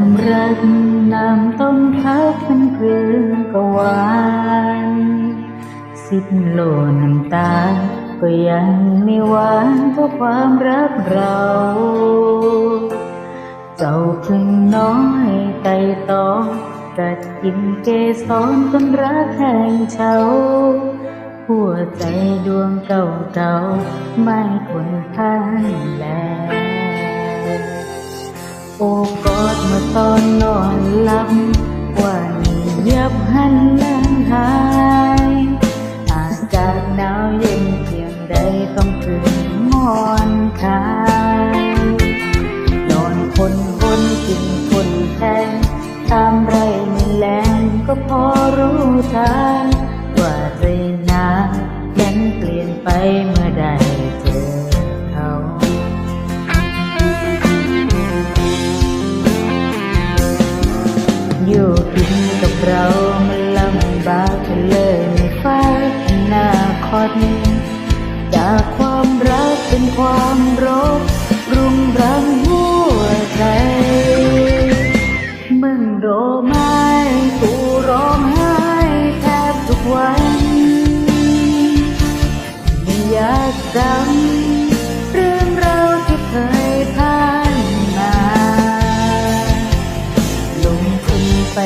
ามรักน้ำต้นพักเป็นเพื่อนกวานสิบโลน้ำตา ก็ยังไม่หวานเท่าความรักเรา เจ้าพึ่งน้อยไต่ตองกัดกินเกสรต้นรักแห่งเฉาหัวใจดวงเก่าเก่าไม่ควรพันแล โอบกอดเมื่อตอนนอนหลับว่านี่ยับหันหลังหายอากาศหนาวเย็นเพียงใดต้องถึงหมอนคายนอนคนคนกินคนแทงตามไรมีแรงก็พอรู้ทางว่าใจนาฉันเปลี่ยนไปเมื่อ เรามันลำบากเลยไม่ฟ้าอนาคตจากความรักเป็นความรบรุงรังหัวใจ มึงโรไม้กูร้องไห้แทบทุกวันไม่อยากจำเรื่องเราที่เคยผ่านมาลงทุนไป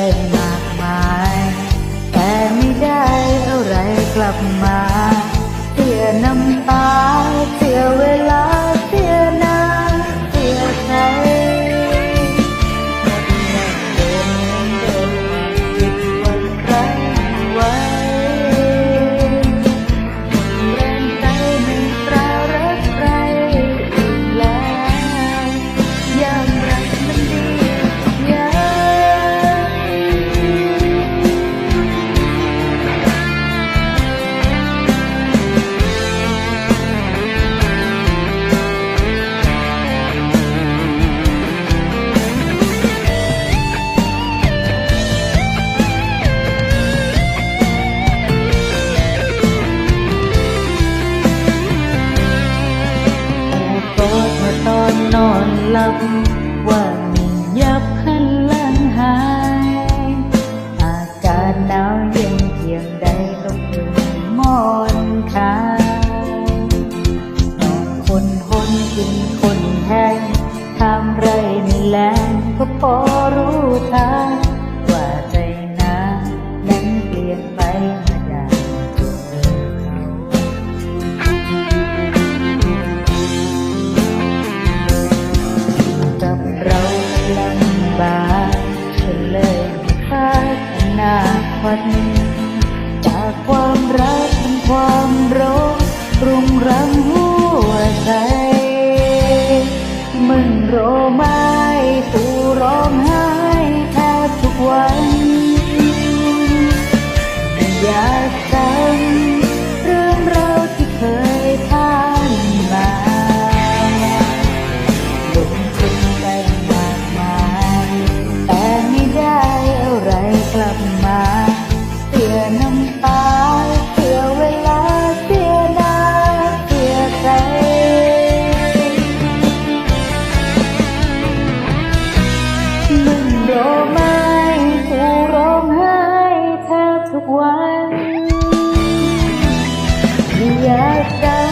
ลับ ว่ามียับหันหลังหาย อากาศหนาวเย็นเพียงใดต้องถึงหมอนคายนอนคนคนกินคนแห้งทำไรไม่แลงก็พอรู้ จากความรักเป็นความร้อนรุง that